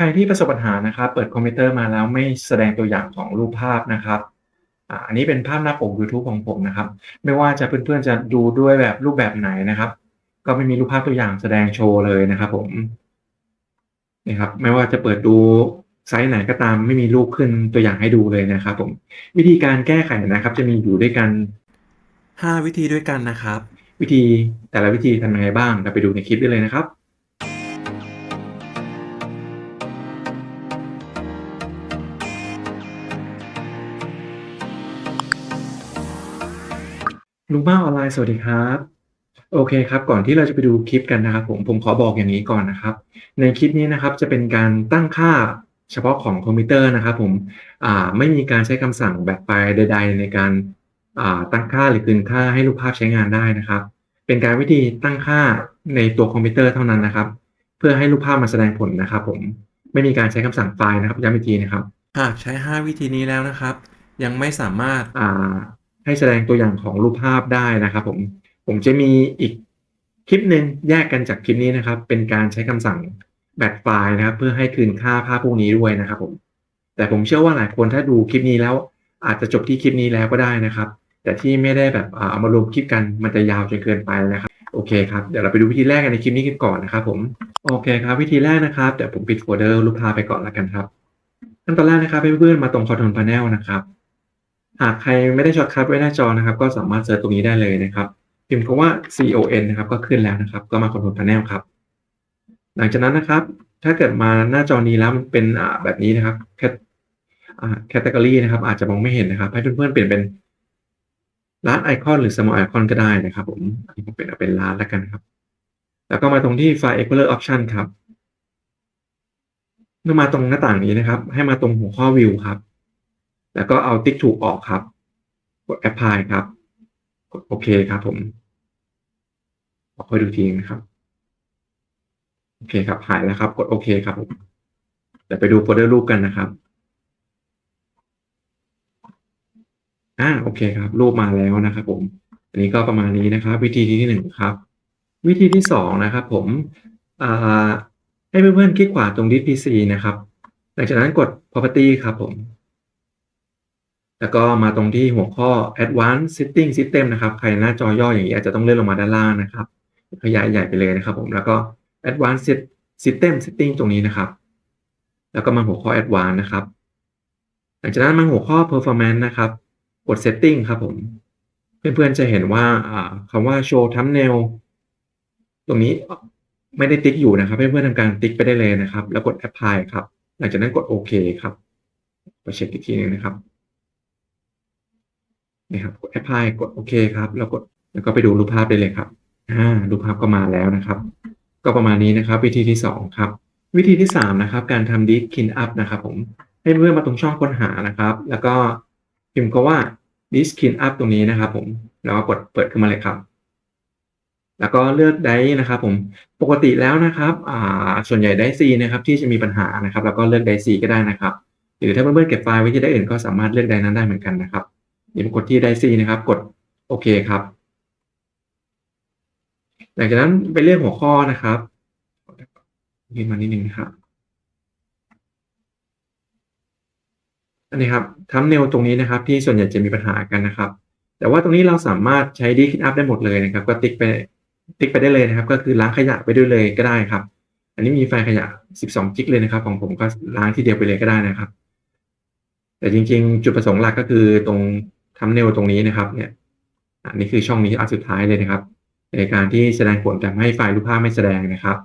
ใครที่ประสบปัญหานะครับเปิดคอมพิวเตอร์มาแล้วไม่แสดงตัวอย่างของรูปภาพนะครับอันนี้เป็นภาพหน้าปกยูทูบของผมนะครับ ไม่ว่าจะเพื่อนๆจะดูด้วยแบบรูปแบบไหนนะครับ ก็ไม่มีรูปภาพตัวอย่างแสดงโชว์เลยนะครับ ผมนี่ครับ ไม่ว่าจะเปิดดูไซต์ไหนก็ตามไม่มีรูปขึ้นตัวอย่างให้ดูเลยนะครับ ผม วิธีการแก้ไขนะครับ จะมีอยู่ด้วยกัน 5 วิธีด้วยกันนะครับ วิธีแต่ละวิธีทำยังไงบ้างเราไปดูในคลิปได้เลยนะครับ ลุงบ้าออนไลน์สวัสดีครับ โอเคครับ ก่อนที่เราจะไปดูคลิปกันนะครับผมผมขอบอกอย่างนี้ก่อนนะครับ ในคลิปนี้นะครับจะเป็นการตั้งค่าเฉพาะของคอมพิวเตอร์นะครับผมอ่าไม่มีการใช้คำสั่งแบบไฟล์ใด ๆ ในการอ่าตั้งค่าหรือคืนค่าให้รูปภาพใช้งานได้นะครับ เป็นการวิธีตั้งค่าในตัวคอมพิวเตอร์เท่านั้นนะครับ เพื่อให้รูปภาพมาแสดงผลนะครับ ผมไม่มีการใช้คำสั่งไฟล์นะครับย้ำอีกทีนะครับหากใช้ 5 วิธีนี้แล้วนะครับ ยังไม่สามารถอ่า ให้แสดงตัวอย่างของรูปภาพได้นะครับผมผมจะมีอีกคลิปหนึ่งแยกกันจากคลิปนี้นะครับ เป็นการใช้คำสั่งแบบไฟล์นะครับ เพื่อให้คืนค่าภาพพวกนี้ด้วยนะครับผมแต่ผมเชื่อว่าหลายคนถ้าดูคลิปนี้แล้ว อาจจะจบที่คลิปนี้แล้วก็ได้นะครับ แต่ที่ไม่ได้แบบเอามารวมคลิปกันมันจะยาวจนเกินไปนะครับโอเคครับเดี๋ยวเราไปดูวิธีแรกกันในคลิปนี้กันก่อนนะครับผมโอเคครับ วิธีแรกนะครับเดี๋ยวผมปิดโฟลเดอร์รูปภาพไปก่อนแล้วกันครับขั้นตอนแรกนะครับเพื่อนๆมาตรง Control Panel นะครับ หากใครไม่ได้ช็อตคัทไว้หน้าจอนะครับ ก็สามารถเซิร์ชตรงนี้ได้เลยนะครับ พิมพ์คำว่า con นะครับ ก็ขึ้นแล้วนะครับ ก็มา Control Panel ครับ หลังจากนั้นนะครับ ถ้าเกิดมาหน้าจอนี้แล้วมันเป็นแบบนี้นะครับแคตอ่า category นะครับ อาจจะมองไม่เห็นนะครับ ให้เพื่อนๆเปลี่ยนเป็นร้านไอคอนหรือ small icon ก็ได้นะครับ ผมอันนี้ผมเป็นเป็นร้านแล้วกันครับ แล้วก็มาตรงที่ File Explorer Option ครับเมื่อมาตรงหน้าต่างนี้นะครับ ให้มาตรงหัวข้อ View ครับ แล้วก็เอาติ๊กถูกออกครับ กด Apply ครับ กดโอเคครับผมขอค่อยดูทีนะครับ โอเคครับ หายแล้วครับ กดโอเคครับผมเดี๋ยวไปดูโฟลเดอร์รูปกันนะครับ อ่า โอเคครับ รูปมาแล้วนะครับผม อันนี้ก็ประมาณนี้นะครับ วิธีที่หนึ่งครับ วิธีที่สองนะครับ ผมอ่าให้เพื่อนๆคลิกขวาตรง Disk PC นะครับ หลังจากนั้นกด Property ครับผม แล้วก็มาตรงที่หัวข้อ Advanced Setting System นะครับ ใครหน้าจอย่ออย่างนี้อาจจะต้องเลื่อนลงมาด้านล่างนะครับ ขยายใหญ่ไปเลยนะครับ ผมแล้วก็ Advanced System Setting ตรงนี้นะครับ แล้วก็มาหัวข้อ Advanced นะครับ หลังจากนั้นมาหัวข้อ Performance นะครับกด Setting ครับผม เพื่อนๆจะเห็นว่าคำว่า Show Thumbnail ตรงนี้ไม่ได้ติ๊กอยู่นะครับ เพื่อนๆทำการติ๊กไปได้เลยนะครับ แล้วกด Apply ครับ หลังจากนั้นกดโอเคครับไปเช็คอีกทีนึงนะครับ นี่ครับกด Apply กดโอเคครับแล้วกดแล้วก็ไปดูรูปภาพได้เลยครับอ่ารูปภาพก็มาแล้วนะครับ ก็ประมาณนี้นะครับ วิธีที่สองครับวิธีที่สามนะครับ การทำ Disk Cleanup นะครับผมให้เพื่อนมาตรงช่องค้นหานะครับ แล้วก็พิมพ์ก็ว่า Disk Cleanup ตรงนี้นะครับ ผมแล้วก็กดเปิดขึ้นมาเลยครับ แล้วก็เลือกไดนะครับผมปกติแล้วนะครับอ่าส่วนใหญ่ไดซีนะครับ ที่จะมีปัญหานะครับ แล้วก็เลือกไดซีก็ได้นะครับ หรือถ้าเพื่อนๆเก็บไฟล์ไว้ที่ไดอื่นก็สามารถเลือกได้นั้นได้เหมือนกันนะครับ เดี๋ยวกดที่ไดซี่นะครับ กดโอเคครับ หลังจากนั้นไปเลือกหัวข้อนะครับยืนมานิดนึงนะครับอันนี้ครับทัมเนลตรงนี้นะครับ ที่ส่วนใหญ่จะมีปัญหากันนะครับ แต่ว่าตรงนี้เราสามารถใช้ดีคิดอัพได้หมดเลยนะครับ ก็ติ๊กไปติ๊กไปได้เลยนะครับ ก็คือล้างขยะไปด้วยเลยก็ได้ครับ อันนี้มีไฟล์ขยะ 12 จิกเลยนะครับ ของผมก็ล้างทีเดียวไปเลยก็ได้นะครับ แต่จริงๆ จุดประสงค์หลักก็คือตรง ทัมเนลตรงนี้นะครับเนี่ยอันนี้คือช่องนี้อันสุดท้ายเลยนะครับ ในการที่แสดงผลทำให้ไฟล์รูปภาพไม่แสดงนะครับ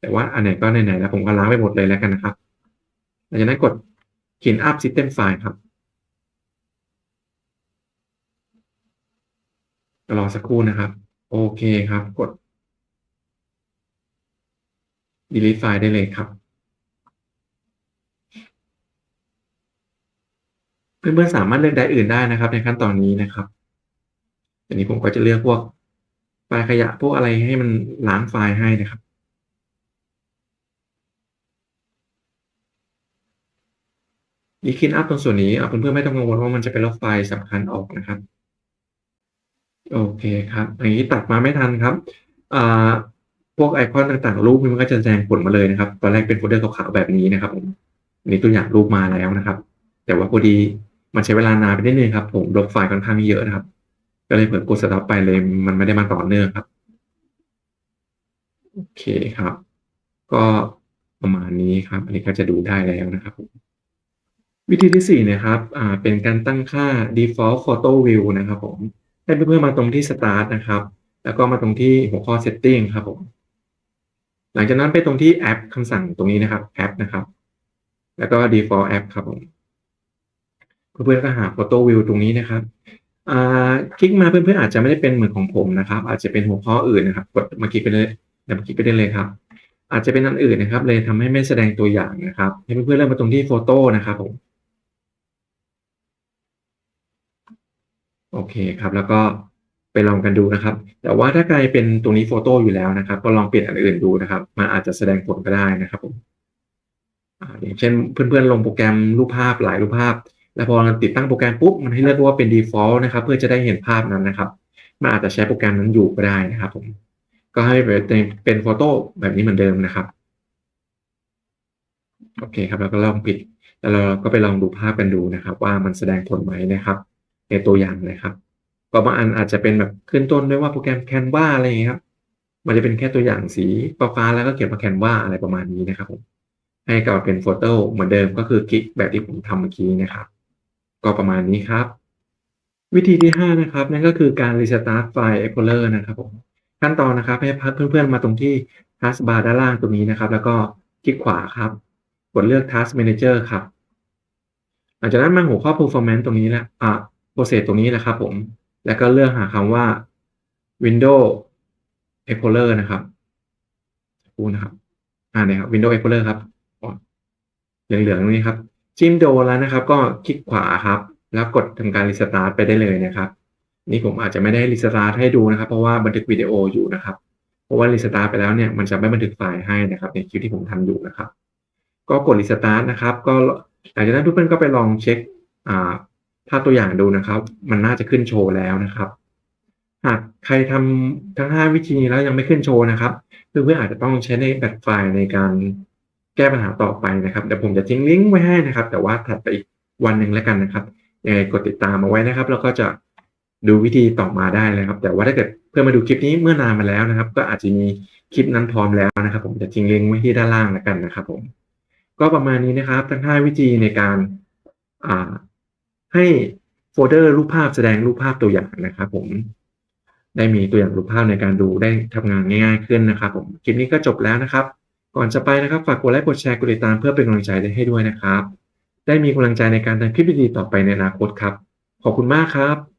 แต่ว่าอันไหนก็ไหนๆแล้วผมก็ล้างไปหมดเลยแล้วกันนะครับหลังจากนั้นกด clean up system file ครับรอสักครู่นะครับ โอเคครับ กด delete file ได้เลยครับ เพื่อนๆสามารถเลือกไดร์อื่นได้นะครับ ในขั้นตอนนี้นะครับอันนี้ผมก็จะเลือกพวกไฟล์ขยะพวกอะไรให้มันล้างไฟล์ให้นะครับดีคินอัพตรงส่วนนี้เอาเพื่อนๆไม่ต้องกังวลว่ามันจะเป็นลบไฟล์สำคัญออกนะครับ โอเคครับอันนี้ตัดมาไม่ทันครับพวกไอคอนต่างๆ รูปมันก็จะแสดงผลมาเลยนะครับ ตอนแรกเป็นโฟลเดอร์ขาวๆแบบนี้นะครับผมนนี้ตัวอย่างรูปมาแล้วนะครับ แต่ว่าพอดี มันใช้เวลานานไปนิดนึงครับ ผมลบไฟล์ค่อนข้างเยอะนะครับ ก็เลยเปิดกดสต็อปไปเลย มันไม่ได้มาต่อเนื่องครับ โอเคครับ ก็ประมาณนี้ครับ อันนี้ก็จะดูได้แล้วนะครับผมวิธีที่สี่นะครับ อ่า เป็นการตั้งค่า default photo view นะครับผม ให้เพื่อนๆมาตรงที่ start นะครับ แล้วก็มาตรงที่หัวข้อ setting ครับผม หลังจากนั้นไปตรงที่แอปคำสั่งตรงนี้นะครับแอปนะครับ แล้วก็ default app ครับผม เพื่อนๆก็หา photo view ตรงนี้นะครับคลิกมาเพื่อนๆอาจจะไม่ได้เป็นเหมือนของผมนะครับ อาจจะเป็นหัวข้ออื่นนะครับกดมาคลิกไปเลยเดี๋ยวมาคลิกไปได้เลยครับ อาจจะเป็นอันอื่นนะครับ เลยทำให้ไม่แสดงตัวอย่างนะครับ ให้เพื่อนๆเริ่มมาตรงที่โฟโต้นะครับผมโอเคครับ แล้วก็ไปลองกันดูนะครับ แต่ว่าถ้าใครเป็นตรงนี้โฟโต้อยู่แล้วนะครับ ก็ลองเปลี่ยนอันอื่นดูนะครับมันอาจจะแสดงผลก็ได้นะครับผมอย่างเช่นเพื่อนๆลงโปรแกรมรูปภาพหลายรูปภาพ แล้วพอเราติดตั้งโปรแกรมปุ๊บมันให้เลือกว่าเป็น default นะครับ เพื่อจะได้เห็นภาพนั้นนะครับมันอาจจะใช้โปรแกรมนั้นอยู่ก็ได้นะครับผมก็ให้เป็นเป็นโฟโต้แบบนี้เหมือนเดิมนะครับโอเคครับแล้วก็ลองปิดแล้วเราก็ไปลองดูภาพกันดูนะครับ ว่ามันแสดงผลไหมนะครับ ในตัวอย่างนะครับก็บางอันอาจจะเป็นแบบขึ้นต้นด้วยว่าโปรแกรม Canva อะไรอย่างเงี้ยครับมันจะเป็นแค่ตัวอย่างสีฟ้าแล้วก็เขียนว่า Canva อะไรประมาณนี้นะครับผมให้กลับมาเป็นโฟโต้เหมือนเดิมก็คือคลิกแบบที่ผมทำเมื่อกี้นะครับ ก็ประมาณนี้ครับ วิธีที่ 5 นะครับ นั่นก็คือการ restart ไฟล์ Explorer นะครับผมขั้นตอนนะครับให้เพื่อนๆมาตรงที่ taskbar ด้านล่างตรงนี้นะครับ แล้วก็คลิกขวาครับ กดเลือก task manager ครับ หลังจากนั้นมาหัวข้อ performance ตรงนี้แหละอ่า process ตรงนี้แหละครับ ผม แล้วก็เลือกหาคำว่า window explorer นะครับดูนะครับ อ่าเนี่ยครับ window explorer ครับเหลืองๆตรงนี้ครับ จิ้มโดแล้วนะครับ ก็คลิกขวาครับ แล้วกดทำการ restart ไปได้เลยนะครับ นี่ผมอาจจะไม่ได้ restart ให้ดูนะครับ เพราะว่าบันทึกวิดีโออยู่นะครับ เพราะว่า restart ไปแล้วเนี่ยมันจะไม่บันทึกไฟล์ให้นะครับ ในคลิปที่ผมทำอยู่นะครับ ก็กด restart นะครับ ก็หลังจากนั้นเพื่อนก็ไปลองเช็คอ่าภาพตัวอย่างดูนะครับ มันน่าจะขึ้นโชว์แล้วนะครับหากใครทำทั้ง 5 วิธีนี้แล้วยังไม่ขึ้นโชว์นะครับเพื่อนๆอาจจะต้องใช้ในแบตไฟล์ในการ แก้ปัญหาต่อไปนะครับเดี๋ยวผมจะทิ้งลิงก์ไว้ให้นะครับ แต่ว่าถัดไปอีกวันหนึ่งแล้วกันนะครับยังไงกดติดตามมาไว้นะครับ แล้วก็จะดูวิธีต่อมาได้เลยครับ แต่ว่าถ้าเกิดเพื่อนมาดูคลิปนี้เมื่อนานมาแล้วนะครับ ก็อาจจะมีคลิปนั้นพร้อมแล้วนะครับ ผมจะทิ้งลิงก์ไว้ที่ด้านล่างแล้วกันนะครับ ผม ก็ประมาณนี้นะครับ ทั้ง 5 วิธีในการอ่าให้โฟลเดอร์รูปภาพแสดงรูปภาพตัวอย่างนะครับ ผมได้มีตัวอย่างรูปภาพในการดูได้ทำงานง่าย ๆ ขึ้นนะครับ ผมคลิปนี้ก็จบแล้วนะครับ ก่อนจะไปนะครับฝากกดไลค์กดแชร์กดติดตามเพื่อเป็นกำลังใจให้ด้วยนะครับ ได้มีกำลังใจในการทำคลิปดีๆต่อไปในอนาคตครับ ขอบคุณมากครับ